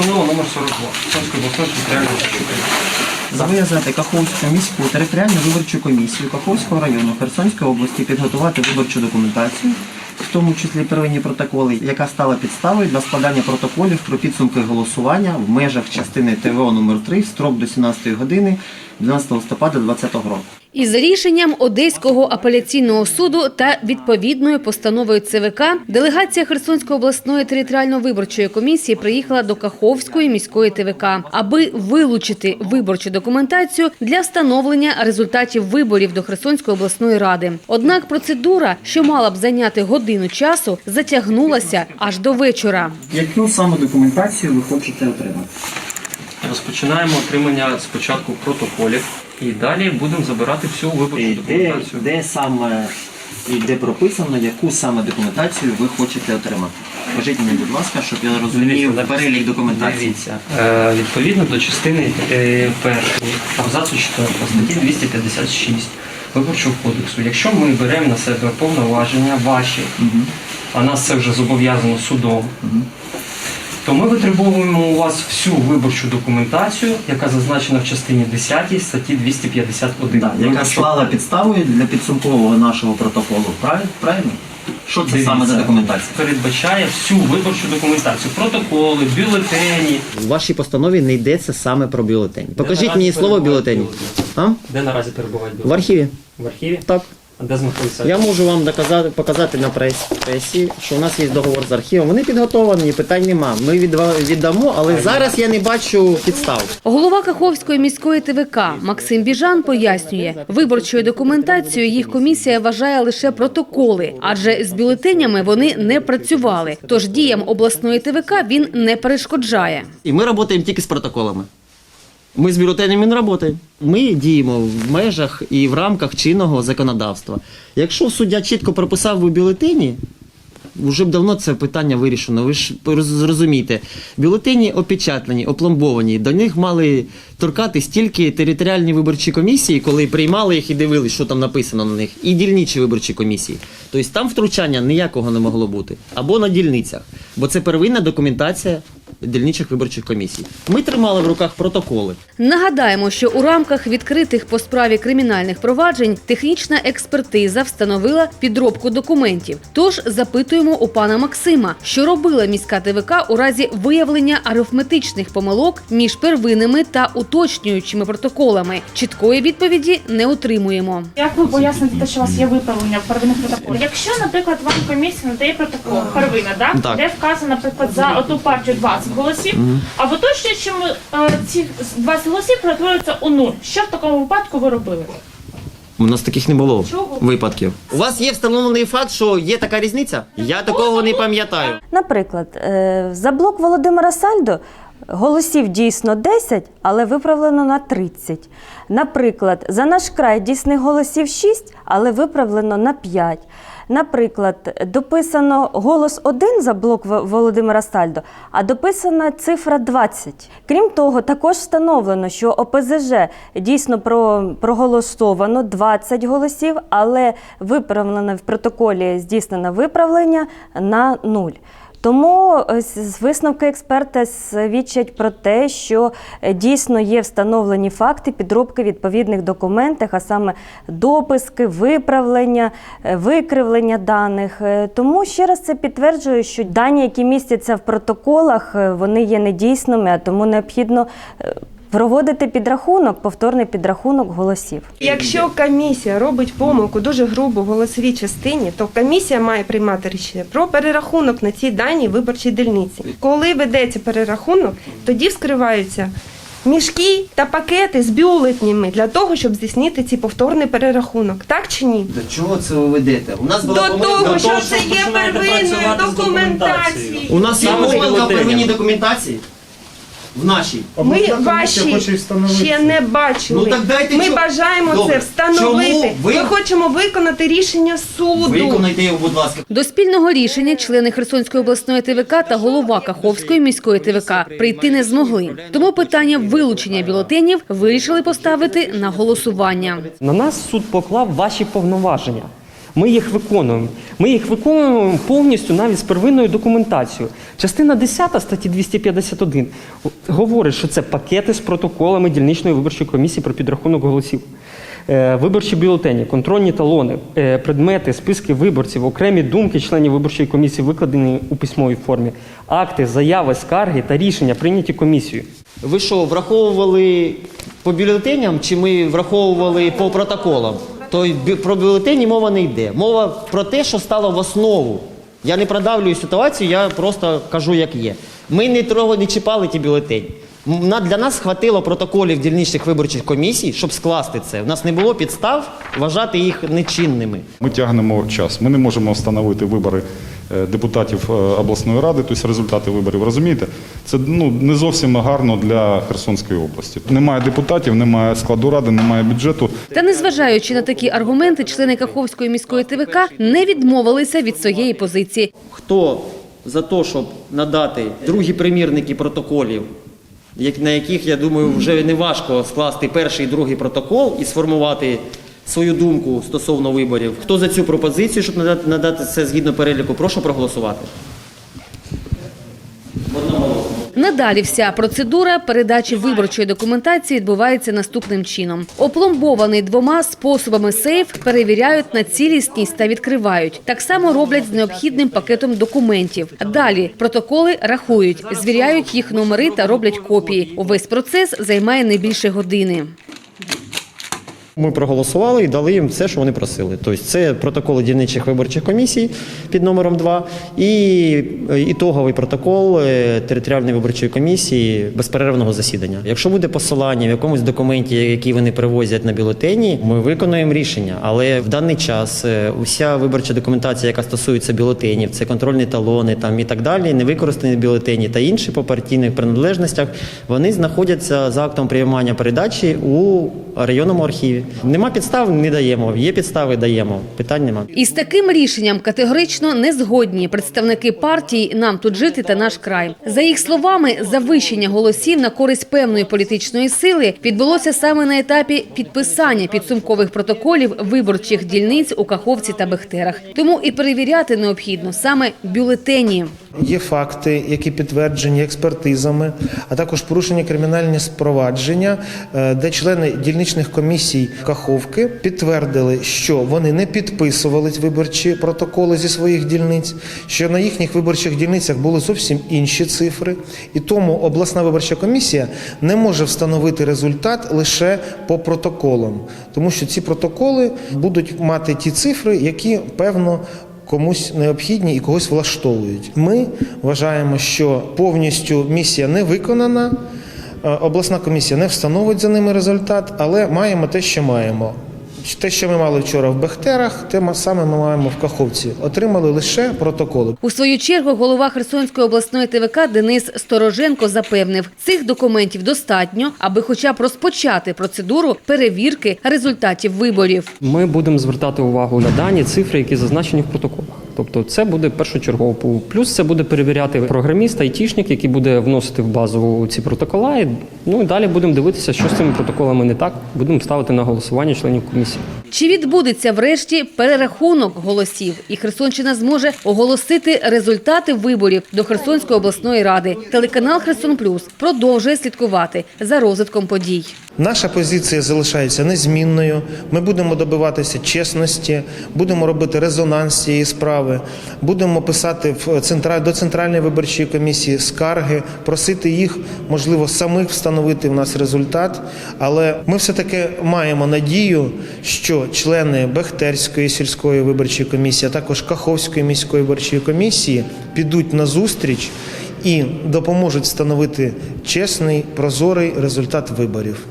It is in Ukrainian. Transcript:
постанова номер 42 Херсонської обласної територіальної комісії. Зобов'язати Каховську міську територіальну виборчу комісію Каховського району Херсонської області підготувати виборчу документацію, в тому числі первинні протоколи, яка стала підставою для складання протоколів про підсумки голосування в межах частини ТВО номер 3 в строк до 17 години 12 листопада 2020 року. Із рішенням Одеського апеляційного суду та відповідною постановою ЦВК делегація Херсонської обласної територіально-виборчої комісії приїхала до Каховської міської ТВК, аби вилучити виборчу документацію для встановлення результатів виборів до Херсонської обласної ради. Однак процедура, що мала б зайняти годину часу, затягнулася аж до вечора. Яку саме документацію ви хочете отримати? Розпочинаємо отримання спочатку протоколів і далі будемо забирати всю виборчу Де, документацію. де саме і де прописано, яку саме документацію ви хочете отримати? Скажіть мені, будь ласка, щоб я розумів Дивіться, перелік документації. Дивіться, е, відповідно до частини е, першої абзацу 4 статті 256 Виборчого кодексу, якщо ми беремо на себе повноваження ваші, а нас це вже зобов'язано судом, то ми витребовуємо у вас всю виборчу документацію, яка зазначена в частині 10 статті 251. Да, яка Виборчого стала підставою для підсумкового нашого протоколу. Правильно? Правильно? Що це Дивіться, саме за документація? передбачає всю виборчу документацію, протоколи, бюлетені. В вашій постанові не йдеться саме про бюлетень. Покажіть наразі мені слово перебувають бюлетень. бюлетені? А? Де наразі перебувають В бюлетені? архіві. В архіві? Так. А де знаходиться? Я можу вам доказати, показати на пресі, пресі, що у нас є договор з архівом. Вони підготовлені, питань нема. Ми відва- віддамо, але зараз я не бачу підстав. Голова Каховської міської ТВК Максим Біжан пояснює, виборчою документацією їх комісія вважає лише протоколи, адже з бюлетенями вони не працювали. Тож діям обласної ТВК він не перешкоджає. І ми працюємо тільки з протоколами. Ми з бюлетенем Мінроботи. Ми діємо в межах і в рамках чинного законодавства. Якщо суддя чітко прописав у бюлетені, вже б давно це питання вирішено. Ви ж роз- зрозумієте, бюлетені опечатлені, опломбовані. До них мали торкатись тільки територіальні виборчі комісії, коли приймали їх і дивились, що там написано на них, і дільничі виборчі комісії. Тобто там втручання ніякого не могло бути. Або на дільницях, бо це первинна документація дільничих виборчих комісій. Ми тримали в руках протоколи. Нагадаємо, що у рамках відкритих по справі кримінальних проваджень технічна експертиза встановила підробку документів. Тож запитуємо у пана Максима, що робила міська ТВК у разі виявлення арифметичних помилок між первинними та уточнюючими протоколами. Чіткої відповіді не отримуємо. Як ви поясните те, що у вас є виправлення в первинних протоколах? Якщо, наприклад, вам комісія надає протокол первина, да? Так. де вказано, наприклад, за оту партію 20 голосів, або точно, що ми, е, ці 20 голосів перетворюються у нуль. Що в такому випадку ви робили? У нас таких не було Чого? випадків. У вас є встановлений факт, що є така різниця? Я такого не пам'ятаю. Наприклад, е, за блок Володимира Сальдо голосів дійсно 10, але виправлено на 30. Наприклад, за наш край дійсних голосів 6, але виправлено на 5. Наприклад, дописано голос 1 за блок Володимира Сальдо, а дописана цифра 20. Крім того, також встановлено, що ОПЗЖ дійсно проголосовано 20 голосів, але виправлено в протоколі здійснено виправлення на 0. Тому е, з- з висновки експерта свідчать про те, що е, дійсно є встановлені факти підробки відповідних документів, а саме дописки, виправлення, е, викривлення даних. Е, Тому ще раз це підтверджує, що дані, які містяться в протоколах, е, вони є недійсними, а тому необхідно е, проводити підрахунок, повторний підрахунок голосів. Якщо комісія робить помилку дуже грубу в голосовій частині, то комісія має приймати рішення про перерахунок на цій даній виборчій дільниці. Коли ведеться перерахунок, тоді вскриваються мішки та пакети з бюлетнями для того, щоб здійснити цей повторний перерахунок. Так чи ні? До чого це ви ведете? У нас До того, що це є починаєте первинною працювати з документацією. У нас є Саме помилка в первинній документації. В нашій. Ми ваші ще не бачили. Ну, так дайте Ми чо- бажаємо Добре. це встановити. Чому ви- Ми хочемо виконати рішення суду. Виконайте його, будь ласка. До спільного рішення члени Херсонської обласної ТВК та голова Каховської міської ТВК прийти не змогли. Тому питання вилучення бюлетенів вирішили поставити на голосування. На нас суд поклав ваші повноваження. Ми їх виконуємо. Ми їх виконуємо повністю навіть з первинною документацією. Частина 10 статті 251 говорить, що це пакети з протоколами дільничної виборчої комісії про підрахунок голосів. Е, Виборчі бюлетені, контрольні талони, е, предмети, списки виборців, окремі думки членів виборчої комісії викладені у письмовій формі, акти, заяви, скарги та рішення прийняті комісією. Ви що, враховували по бюлетеням чи ми враховували по протоколам? То про бюлетені мова не йде. Мова про те, що стало в основу. Я не продавлюю ситуацію, я просто кажу, як є. Ми не трогали, не чіпали ті бюлетені. Для нас хватило протоколів дільничних виборчих комісій, щоб скласти це. У нас не було підстав вважати їх нечинними. Ми тягнемо час. Ми не можемо встановити вибори е, депутатів е, обласної ради, тобто результати виборів. Розумієте? Це ну не зовсім гарно для Херсонської області. Немає депутатів, немає складу ради, немає бюджету. Та незважаючи на такі аргументи, члени Каховської міської ТВК не відмовилися від своєї позиції. Хто за те, щоб надати другі примірники протоколів, на яких, я думаю, вже не важко скласти перший і другий протокол і сформувати свою думку стосовно виборів. Хто за цю пропозицію, щоб надати, це згідно переліку, прошу проголосувати. Надалі вся процедура передачі виборчої документації відбувається наступним чином. Опломбований двома способами сейф перевіряють на цілісність та відкривають. Так само роблять з необхідним пакетом документів. Далі протоколи рахують, звіряють їх номери та роблять копії. Увесь процес займає не більше години. Ми проголосували і дали їм все, що вони просили. Тобто це протоколи дільничих виборчих комісій під номером 2 і е, ітоговий протокол е, територіальної виборчої комісії безперервного засідання. Якщо буде посилання в якомусь документі, який вони привозять на бюлетені, ми виконуємо рішення. Але в даний час е, уся виборча документація, яка стосується бюлетенів, це контрольні талони там і так далі, невикористані бюлетені та інші по партійних приналежностях, вони знаходяться за актом приймання передачі у районному архіві. Нема підстав, не даємо. Є підстави, даємо. Питань нема. Із таким рішенням категорично не згодні представники партії «Нам тут жити» та «Наш край». За їх словами, завищення голосів на користь певної політичної сили відбулося саме на етапі підписання підсумкових протоколів виборчих дільниць у Каховці та Бехтерах. Тому і перевіряти необхідно саме бюлетені. Є факти, які підтверджені експертизами, а також порушені кримінальні спровадження, е, де члени дільничних комісій Каховки підтвердили, що вони не підписували виборчі протоколи зі своїх дільниць, що на їхніх виборчих дільницях були зовсім інші цифри, і тому обласна виборча комісія не може встановити результат лише по протоколам, тому що ці протоколи будуть мати ті цифри, які певно комусь необхідні і когось влаштовують. Ми вважаємо, що повністю місія не виконана. Е, Обласна комісія не встановить за ними результат, але маємо те, що маємо. Те, що ми мали вчора в Бехтерах, те саме ми маємо в Каховці. Отримали лише протоколи. У свою чергу голова Херсонської обласної ТВК Денис Стороженко запевнив, цих документів достатньо, аби хоча б розпочати процедуру перевірки результатів виборів. Ми будемо звертати увагу на дані цифри, які зазначені в протоколах. Тобто це буде першочергово. Плюс це буде перевіряти програміст, айтішник, який буде вносити в базу ці протокола. Ну і далі будемо дивитися, що з цими протоколами не так. Будемо ставити на голосування членів комісії. Дякую всім. Чи відбудеться врешті перерахунок голосів, і Херсонщина зможе оголосити результати виборів до Херсонської обласної ради? Телеканал Херсон Плюс продовжує слідкувати за розвитком подій. Наша позиція залишається незмінною. Ми будемо добиватися чесності, будемо робити резонанс цієї справи, будемо писати в центра- до центральної виборчої комісії скарги, просити їх, можливо, самих встановити в нас результат. Але ми все таки маємо надію, члени Бехтерської сільської виборчої комісії, а також Каховської міської виборчої комісії підуть на зустріч і допоможуть встановити чесний прозорий результат виборів.